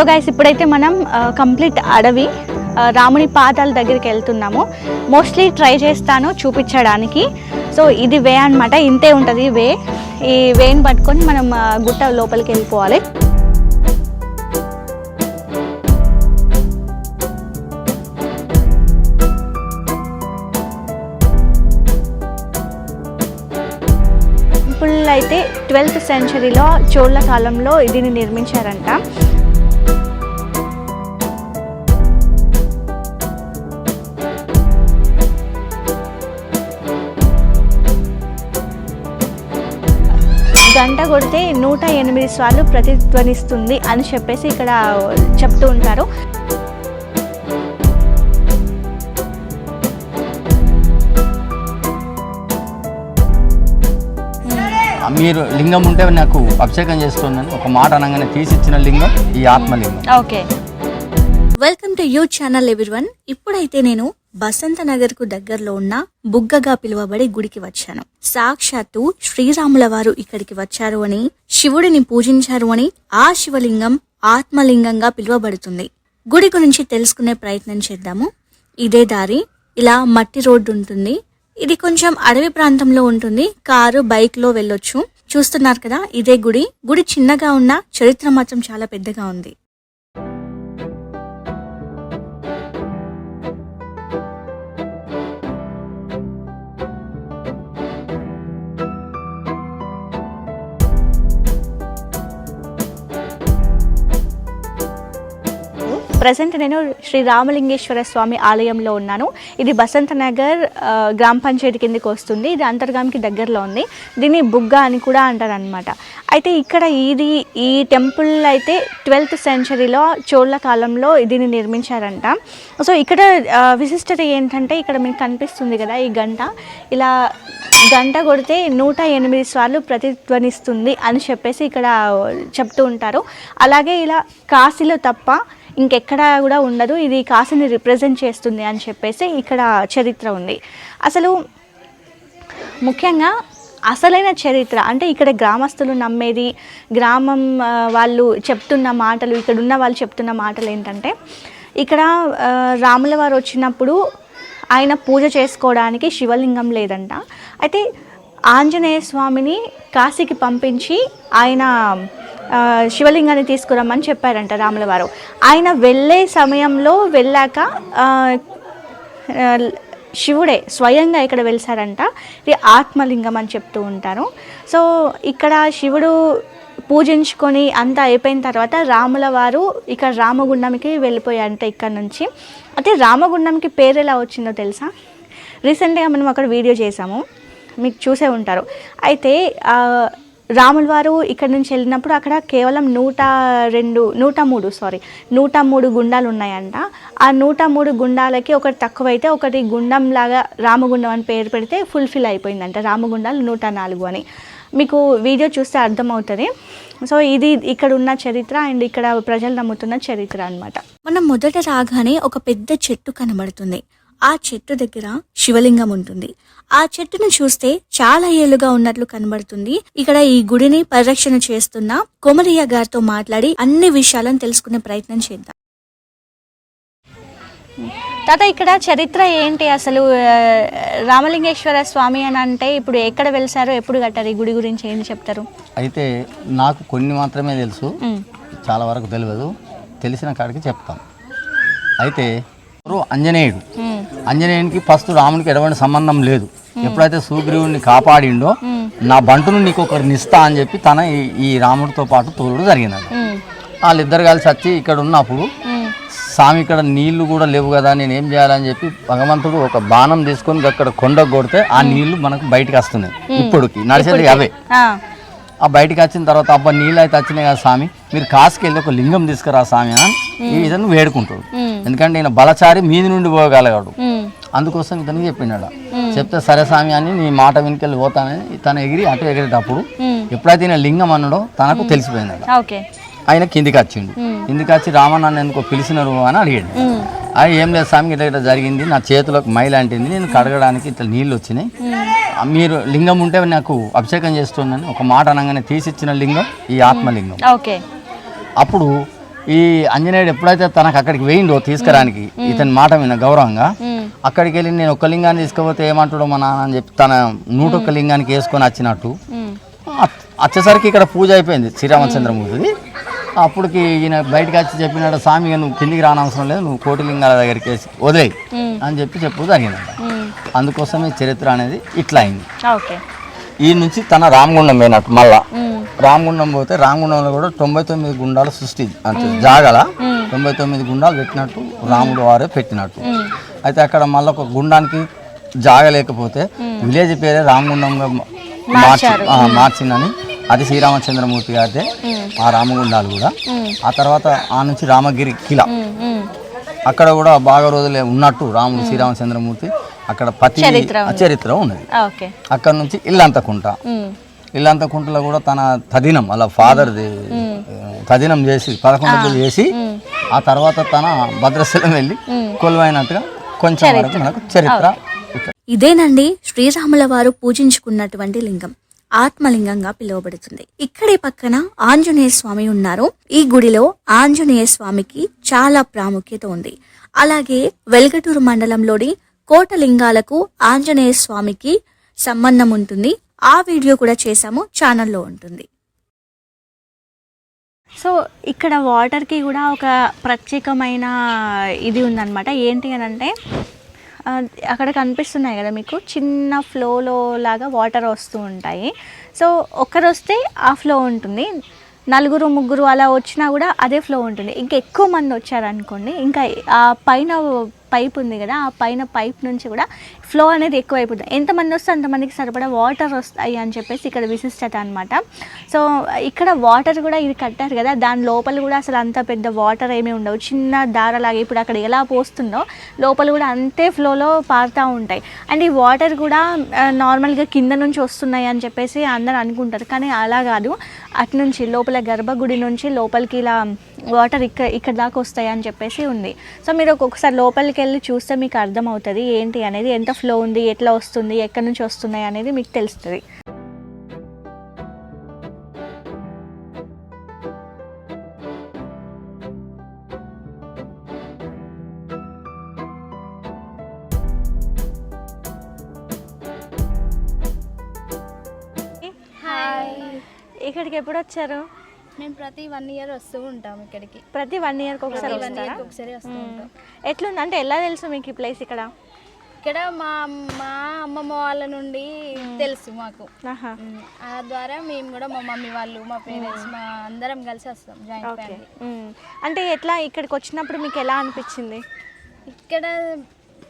So guys ఇప్పుడైతే మనం complete అడవి రాముని పాదాల దగ్గరికి వెళ్తున్నాము. మోస్ట్లీ ట్రై చేస్తాను చూపించడానికి. సో ఇది వే అన్నమాట ఇంతే ఉంటుంది వే. ఈ వేని పట్టుకొని మనం గుట్ట లోపలికి వెళ్ళిపోవాలి. టెంపుల్ అయితే ట్వెల్త్ సెంచరీలో చోళ్ళ కాలంలో దీన్ని నిర్మించారంట. గంట కొడితే నూట ఎనిమిది సార్లు ప్రతిధ్వనిస్తుంది అని చెప్పేసి ఇక్కడ చెప్తూ ఉంటారు. మీరు లింగం ఉంటే నాకు అభిషేకం చేస్తుందని ఒక మాట అనగానే తీసిచ్చిన లింగం ఈ ఆత్మలింగం. Okay. Welcome to you channel everyone ఇప్పుడైతే నేను బసంత నగర్కు దగ్గరలో ఉన్న బుగ్గగా పిలువబడే గుడికి వచ్చాను. సాక్షాత్తు శ్రీరాముల వారు ఇక్కడికి వచ్చారు అని శివుడిని పూజించారు అని ఆ శివలింగం ఆత్మలింగంగా పిలువబడుతుంది. గుడి గురించి తెలుసుకునే ప్రయత్నం చేద్దాము. ఇదే దారి ఇలా మట్టి రోడ్డు ఉంటుంది. ఇది కొంచెం అడవి ప్రాంతంలో ఉంటుంది. కారు బైక్లో వెళ్ళొచ్చు. చూస్తున్నారు కదా ఇదే గుడి. గుడి చిన్నగా ఉన్న చరిత్ర మాత్రం చాలా పెద్దగా ఉంది. ప్రజెంట్ నేను శ్రీ రామలింగేశ్వర స్వామి ఆలయంలో ఉన్నాను. ఇది బసంత నగర్ గ్రామ పంచాయతీ కిందకి వస్తుంది. ఇది అంతర్గామికి దగ్గరలో ఉంది. దీన్ని బుగ్గ అని కూడా అంటారు అనమాట అయితే ఇక్కడ ఇది ఈ టెంపుల్ అయితే ట్వెల్త్ సెంచరీలో చోళ్ళ కాలంలో దీన్ని నిర్మించారంట. సో ఇక్కడ విశిష్టత ఏంటంటే ఇక్కడ మీకు కనిపిస్తుంది కదా ఈ గంట. ఇలా గంట కొడితే నూట ఎనిమిది సార్లు ప్రతిధ్వనిస్తుంది అని చెప్పేసి ఇక్కడ చెప్తూ ఉంటారు. అలాగే ఇలా కాశీలో తప్ప ఇంకెక్కడా కూడా ఉండదు. ఇది కాశీని రిప్రజెంట్ చేస్తుంది అని చెప్పేసి ఇక్కడ చరిత్ర ఉంది. అసలు ముఖ్యంగా అసలైన చరిత్ర అంటే ఇక్కడ గ్రామస్తులు నమ్మేది గ్రామం వాళ్ళు చెప్తున్న మాటలు ఇక్కడ ఉన్న వాళ్ళు చెప్తున్న మాటలు ఏంటంటే ఇక్కడ రాముల వారు వచ్చినప్పుడు ఆయన పూజ చేసుకోవడానికి శివలింగం లేదంట. అయితే ఆంజనేయ స్వామిని కాశీకి పంపించి ఆయన శివలింగాన్ని తీసుకురమ్మని చెప్పారంట రాముల వారు. ఆయన వెళ్ళే సమయంలో వెళ్ళాక శివుడే స్వయంగా ఇక్కడ వెలిసారంట. ఇది ఆత్మలింగం అని చెప్తూ ఉంటారు. సో ఇక్కడ శివుడు పూజించుకొని అంతా అయిపోయిన తర్వాత రాముల వారు ఇక్కడ రామగుండంకి వెళ్ళిపోయారంట ఇక్కడ నుంచి. అయితే రామగుండంకి పేరు ఎలా వచ్చిందో తెలుసా? రీసెంట్గా మనం అక్కడ వీడియో చేసాము మీకు చూసే ఉంటారు. అయితే రాముల వారు ఇక్కడ నుంచి వెళ్ళినప్పుడు అక్కడ కేవలం నూట రెండు నూట మూడు సారీ నూట మూడు గుండాలు ఉన్నాయంట. ఆ నూట మూడు గుండాలకి ఒకటి తక్కువైతే ఒకటి గుండం లాగా రామగుండం అని పేరు పెడితే ఫుల్ఫిల్ అయిపోయిందంట. రామగుండాలు నూట నాలుగు అని. మీకు వీడియో చూస్తే అర్థమవుతుంది. సో ఇది ఇక్కడ ఉన్న చరిత్ర అండ్ ఇక్కడ ప్రజలు నమ్ముతున్న చరిత్ర అనమాట మనం మొదట రాగానే ఒక పెద్ద చెట్టు కనబడుతుంది. ఆ చెట్టు దగ్గర శివలింగం ఉంటుంది. ఆ చెట్టును చూస్తే చాలా ఏళ్ళుగా ఉన్నట్లు కనబడుతుంది. ఇక్కడ ఈ గుడిని పరిరక్షణ చేస్తున్న కొమరయ్య గారితో మాట్లాడి అన్ని విషయాలను తెలుసుకునే ప్రయత్నం చేద్దాం. తాత ఇక్కడ చరిత్ర ఏంటి అసలు? రామలింగేశ్వర స్వామి అని అంటే ఇప్పుడు ఎక్కడ వెలిసారో ఎప్పుడు కట్టారు? ఈ గుడి గురించి ఏం చెప్తారు? అయితే నాకు కొన్ని మాత్రమే తెలుసు. చాలా వరకు తెలియదు. తెలిసిన కాడికి చెప్తాను. అయితే ఆంజనేయుడు ఆంజనేయునికి ఫస్ట్ రామునికి ఎటువంటి సంబంధం లేదు. ఎప్పుడైతే సుగ్రీవుడిని కాపాడిండో నా బంటును నీకు ఒకరిని ఇస్తా అని చెప్పి తన ఈ- రాముడితో పాటు తోడు జరిగినది వాళ్ళిద్దరు కలిసి వచ్చి ఇక్కడ ఉన్నప్పుడు స్వామి ఇక్కడ నీళ్ళు కూడా లేవు కదా నేను ఏం చేయాలని చెప్పి భగవంతుడు ఒక బాణం తీసుకొని అక్కడ కొండకు కొడితే ఆ నీళ్ళు మనకు బయటికి వస్తున్నాయి. ఇప్పటికి నడిచేది అవే. ఆ, బయటికి వచ్చిన తర్వాత అబ్బా నీళ్ళు అయితే వచ్చినాయి కదా స్వామి మీరు కాసుకి వెళ్ళి ఒక లింగం తీసుకురా స్వామి అని ఈ విధంగా వేడుకుంటాడు. ఎందుకంటే ఈయన బలచారి మీది నుండి పోగలగాడు. అందుకోసం ఇతనికి చెప్పినాడు చెప్తే సరే స్వామి అని నీ మాట వెనుకెళ్ళి పోతానని తను ఎగిరి అటు ఎగిరేటప్పుడు ఎప్పుడైతే ఈయన లింగం అన్నాడో తనకు తెలిసిపోయింది ఓకే. ఆయన కిందికి వచ్చిండు. కిందికి వచ్చి రామన్ నన్ను ఎందుకో పిలిచినారు అని అడిగాడు. అది ఏం లేదు స్వామి ఇట్లా ఇట్లా జరిగింది. నా చేతులకు మైల్ అంటింది. నేను కడగడానికి ఇట్లా నీళ్ళు వచ్చినాయి. మీరు లింగం ఉంటే నాకు అభిషేకం చేస్తున్నాను ఒక మాట అనగానే తీసిచ్చిన లింగం ఈ ఆత్మలింగం. ఓకే. అప్పుడు ఈ ఆంజనేయుడు ఎప్పుడైతే తనకు అక్కడికి వేయిండో తీసుకురానికి ఇతని మాట విన్న గౌరవంగా అక్కడికి వెళ్ళి నేను ఒక లింగాన్ని తీసుకుపోతే ఏమంటాడో మా నాన్న అని చెప్పి తన నూటొక్క లింగానికి వేసుకొని వచ్చినట్టు. వచ్చేసరికి ఇక్కడ పూజ అయిపోయింది శ్రీరామచంద్రమూర్తిది అప్పటికి ఈయన బయటకు వచ్చి చెప్పినాడు స్వామి నువ్వు కిందికి రానవసరం లేదు నువ్వు కోటి లింగాల దగ్గరికి వేసి వదిలేయి అని చెప్పి చెప్పు జరిగిందంట అందుకోసం ఈ చరిత్ర అనేది ఇట్లా అయింది. ఈ నుంచి తన రామగుండం పోయినట్టు మళ్ళా. రామగుండం పోతే రామగుండంలో కూడా తొంభై తొమ్మిది గుండాలు సృష్టి అంటే జాగల తొంభై తొమ్మిది గుండాలు పెట్టినట్టు రాముడు వారే పెట్టినట్టు. అయితే అక్కడ మళ్ళీ ఒక గుండానికి జాగ లేకపోతే విలేజ్ పేరే రామగుండంగా మార్చి మార్చిందని. అది శ్రీరామచంద్రమూర్తి గారిదే. ఆ రామగుండాలు కూడా. ఆ తర్వాత ఆ నుంచి రామగిరి కిల. అక్కడ కూడా బాగా రోజులే ఉన్నట్టు రాముడు శ్రీరామచంద్రమూర్తి అక్కడ పతి చరిత్ర ఉన్నది. అక్కడ నుంచి ఇల్లంతకుంట. ఇల్లంతకుంటలో కూడా తన తదినం అలా ఫాదర్ది తదినం చేసి పదకొండు చేసి ఆ తర్వాత తన భద్రశలం వెళ్ళి కొలువైనట్టుగా కొంచెం వరకు మనకు చరిత్ర ఇదేనండి శ్రీరాముల వారు పూజించుకున్నటువంటి లింగం. ఆత్మలింగంగా పిలువబడుతుంది. ఇక్కడే పక్కన ఆంజనేయ స్వామి ఉన్నారు. ఈ గుడిలో ఆంజనేయ స్వామికి చాలా ప్రాముఖ్యత ఉంది. అలాగే వెల్గటూరు మండలంలోని కోటలింగాలకు ఆంజనేయ స్వామికి సంబంధం ఉంటుంది. ఆ వీడియో కూడా చేశాము. ఛానల్లో ఉంటుంది. సో ఇక్కడ వాటర్కి కూడా ఒక ప్రత్యేకమైన ఇది ఉందన్నమాట. ఏంటి అని అంటే అక్కడ కనిపిస్తున్నాయి కదా మీకు చిన్న ఫ్లోలో లాగా వాటర్ వస్తూ ఉంటాయి. సో ఒకరు వస్తే ఆ ఫ్లో ఉంటుంది. నలుగురు ముగ్గురు అలా వచ్చినా కూడా అదే ఫ్లో ఉంటుంది. ఇంకా ఎక్కువ మంది వచ్చారనుకోండి ఇంకా ఆ పైన పైప్ ఉంది కదా ఆ పైన పైప్ నుంచి కూడా ఫ్లో అనేది ఎక్కువ అయిపోతుంది ఎంతమంది వస్తే అంతమందికి సరిపడా వాటర్ వస్తాయి అని చెప్పేసి ఇక్కడ విశిష్టత అనమాట సో ఇక్కడ వాటర్ కూడా ఇది కట్టారు కదా దాని లోపల కూడా అసలు అంత పెద్ద వాటర్ ఏమీ ఉండవు. చిన్న దారలాగా ఇప్పుడు అక్కడ ఎలా పోస్తుందో లోపల కూడా అంతే ఫ్లోలో పారుతూ ఉంటాయి. అండ్ ఈ వాటర్ కూడా నార్మల్గా కింద నుంచి వస్తున్నాయి అని చెప్పేసి అందరూ అనుకుంటారు. కానీ అలా కాదు. అటు నుంచి లోపల గర్భగుడి నుంచి లోపలికి ఇలా వాటర్ ఇక్కడ ఇక్కడ దాకా వస్తాయి అని చెప్పేసి ఉంది. సో మీరు ఒక్కొక్కసారి లోపలికి వెళ్ళి చూస్తే మీకు అర్థమవుతుంది ఏంటి అనేది ఎంత ఫ్లో ఉంది ఎట్లా వస్తుంది ఎక్కడి నుంచి వస్తున్నాయి అనేది మీకు తెలుస్తుంది. ఇక్కడికి ఎప్పుడు వచ్చారు? మేము ప్రతి వన్ ఇయర్ వస్తూ ఉంటాం ఇక్కడికి. ప్రతి వన్ ఇయర్కి ఒకసారి వన్ వస్తారా? ఇయర్కి ఒకసారి వస్తూ ఉంటాం. ఎట్లుంది? అంటే ఎలా తెలుసు మీకు ఈ ప్లేస్ ఇక్కడ? ఇక్కడ మా మా అమ్మమ్మ వాళ్ళ నుండి తెలుసు మాకు. ఆహా. ఉమ్, ఆ ద్వారా మేము కూడా మా మమ్మీ వాళ్ళు మా పేరెంట్స్ మా అందరం కలిసి వస్తాం జాయింట్ ఓకే. ఫ్యామిలీ మ్మ్. అంటే ఎట్లా ఇక్కడికి వచ్చినప్పుడు మీకు ఎలా అనిపించింది? ఇక్కడ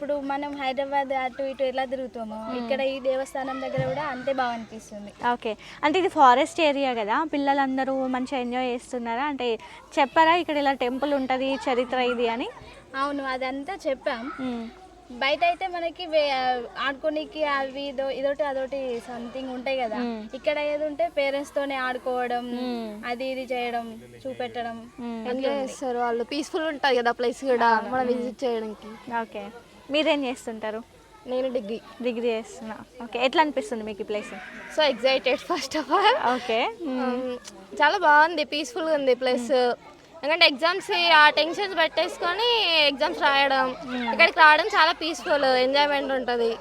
ఇప్పుడు మనం హైదరాబాద్ అటు ఇటు ఎలా తిరుగుతామో ఇక్కడ ఈ దేవస్థానం దగ్గర కూడా అంతే బాగా అనిపిస్తుంది ఓకే. అంటే ఇది ఫారెస్ట్ ఏరియా కదా? పిల్లలందరూ మంచిగా ఎంజాయ్ చేస్తున్నారా? అంటే చెప్పారా ఇక్కడ ఇలా టెంపుల్ ఉంటుంది చరిత్ర ఇది అని? అవును అదంతా చెప్పాం. మ్మ్. బయట అయితే మనకి ఆడుకోనికి అవి ఇదో ఇదోటి అదొటి సంథింగ్ ఉంటాయి కదా. ఇక్కడ ఏది ఉంటే పేరెంట్స్ తోనే ఆడుకోవడం అది ఇది చేయడం చూపెట్టడం ఎంజాయ్ చేస్తారు వాళ్ళు. పీస్ఫుల్ ఉంటుంది కదా ప్లేస్ కూడా. మనం విజిట్ చేయడానికి. ఓకే. మీరేం చేస్తుంటారు? నేను డిగ్రీ. డిగ్రీ చేస్తున్నా. ఓకే ఎట్లా అనిపిస్తుంది మీకు ఈ place? So excited first of all okay చాలా బాగుంది పీస్ఫుల్గా ఉంది ప్లస్. ఎందుకంటే ఎగ్జామ్స్ ఆ టెన్షన్స్ పెట్టేసుకొని ఎగ్జామ్స్ రాయడం ఇక్కడికి రావడం చాలా పీస్ఫుల్ ఎంజాయ్మెంట్ ఉంటుంది.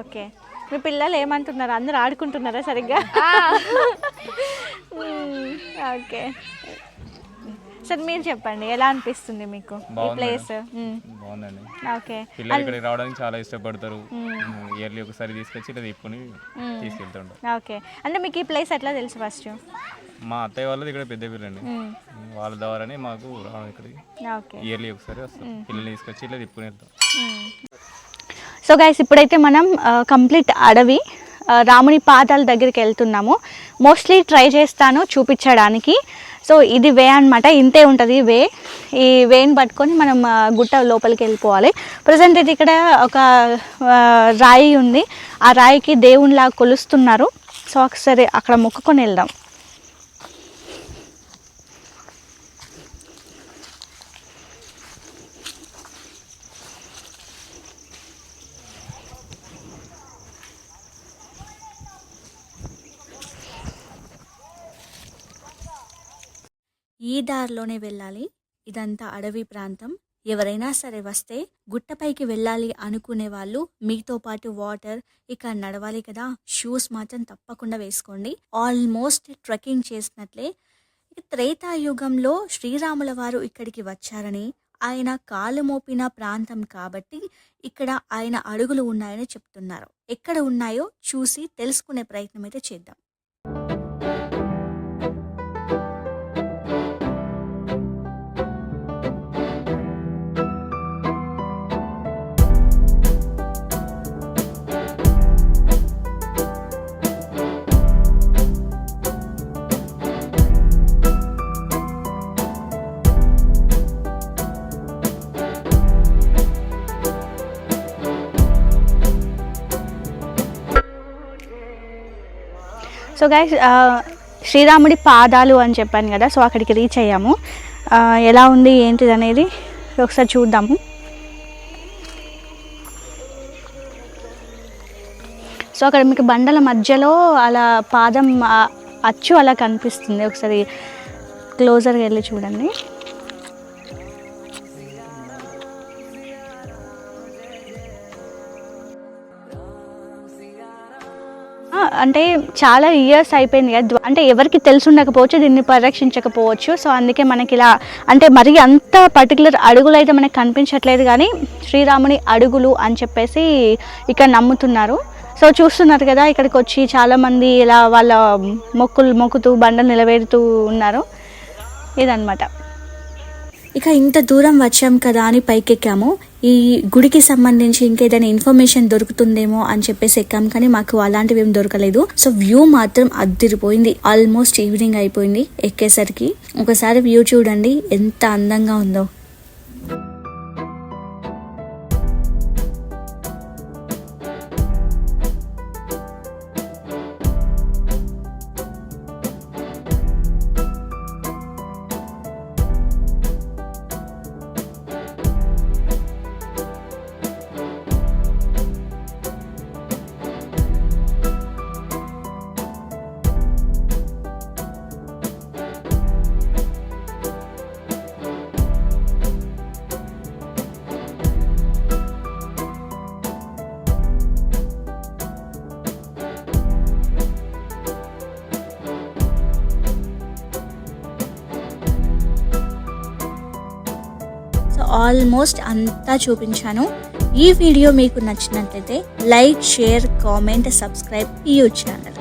ఓకే. మీ పిల్లలు ఏమంటున్నారు? అందరు ఆడుకుంటున్నారా సరిగ్గా. ఓకే. సరే మీరు చెప్పండి ఎలా అనిపిస్తుంది మీకు ఈ ప్లేస్. బాగుందండి. ఓకే. పిల్లలు ఇక్కడికి రావడానికి చాలా ఇష్టపడతారు. ఇయర్లీ ఒకసారి తీసుకొచ్చి ఇలా తిప్పుకొని తీసుకెళ్తుంటారు. ఓకే. అంటే మీకు ఈ ప్లేస్ ఎట్లా తెలుసు ఫస్ట్ మా అత్తయ్య వాళ్ళది ఇక్కడ పెద్ద పిల్లండి వాళ్ళ ద్వారానే మాకు రావడం ఇక్కడికి. ఇయర్లీ ఒకసారి వస్తాం. పిల్లల్ని తీసుకొచ్చి ఇలా తిప్పుకొని వెళ్తాం. సో గైస్ ఇప్పుడైతే మనం కంప్లీట్ అడవి రాముని పాదాల దగ్గరికి వెళ్తున్నాము. మోస్ట్లీ ట్రై చేస్తాను చూపించడానికి. సో ఇది వే అన్నమాట. ఇంతే ఉంటుంది వే. ఈ వేని పట్టుకొని మనం గుట్ట లోపలికి వెళ్ళిపోవాలి. ప్రజెంట్ అయితే ఇక్కడ ఒక రాయి ఉంది. ఆ రాయికి దేవునిలా కొలుస్తున్నారు. సో ఒకసారి అక్కడ మొక్కుకొని వెళ్దాం. ఈ దారిలోనే వెళ్ళాలి. ఇదంతా అడవి ప్రాంతం. ఎవరైనా సరే వస్తే గుట్టపైకి వెళ్ళాలి అనుకునే వాళ్ళు మీతో పాటు వాటర్ ఇక నడవాలి కదా. షూస్ మాత్రం తప్పకుండా వేసుకోండి. ఆల్మోస్ట్ ట్రెక్కింగ్ చేసినట్లే. త్రేతాయుగంలో శ్రీరాముల వారు ఇక్కడికి వచ్చారని ఆయన కాలు మోపిన ప్రాంతం కాబట్టి ఇక్కడ ఆయన అడుగులు ఉన్నాయని చెప్తున్నారు. ఎక్కడ ఉన్నాయో చూసి తెలుసుకునే ప్రయత్నం అయితే చేద్దాం. సో గైస్ uh, శ్రీరాముడి పాదాలు అని చెప్పాను కదా సో అక్కడికి రీచ్ అయ్యాము. Uh, ఎలా ఉంది ఏంటిది అనేది ఒకసారి చూద్దాము. సో అక్కడ మీకు బండల మధ్యలో అలా పాదం అచ్చు అలా కనిపిస్తుంది. ఒకసారి క్లోజర్గా వెళ్ళి చూడండి. అంటే చాలా ఇయర్స్ అయిపోయింది కదా. అంటే ఎవరికి తెలిసి ఉండకపోవచ్చు దీన్ని పరిరక్షించకపోవచ్చు. సో అందుకే మనకి ఇలా అంటే మరి అంత పర్టికులర్ అడుగులు అయితే మనకి కనిపించట్లేదు కానీ శ్రీరాముని అడుగులు అని చెప్పేసి ఇక్కడ నమ్ముతున్నారు. సో చూస్తున్నారు కదా ఇక్కడికి వచ్చి చాలామంది ఇలా వాళ్ళ మొక్కులు మొక్కుతూ బండలు నిలబెడుతూ ఉన్నారు. ఇదన్నమాట. ఇక ఇంత దూరం వచ్చాం కదా అని పైకెక్కాము. ఈ గుడికి సంబంధించి ఇంకేదైనా ఇన్ఫర్మేషన్ దొరుకుతుందేమో అని చెప్పేసి ఎక్కాం కానీ మాకు అలాంటివి ఏం దొరకలేదు. సో వ్యూ మాత్రం అద్దిరిపోయింది. ఆల్మోస్ట్ ఈవినింగ్ అయిపోయింది ఎక్కేసరికి. ఒకసారి వ్యూ చూడండి ఎంత అందంగా ఉందో. ఆల్మోస్ట్ అంతా చూపించాను. ఈ వీడియో మీకు నచ్చినట్లయితే లైక్ షేర్ కామెంట్ సబ్స్క్రైబ్ ఈ ఛానల్.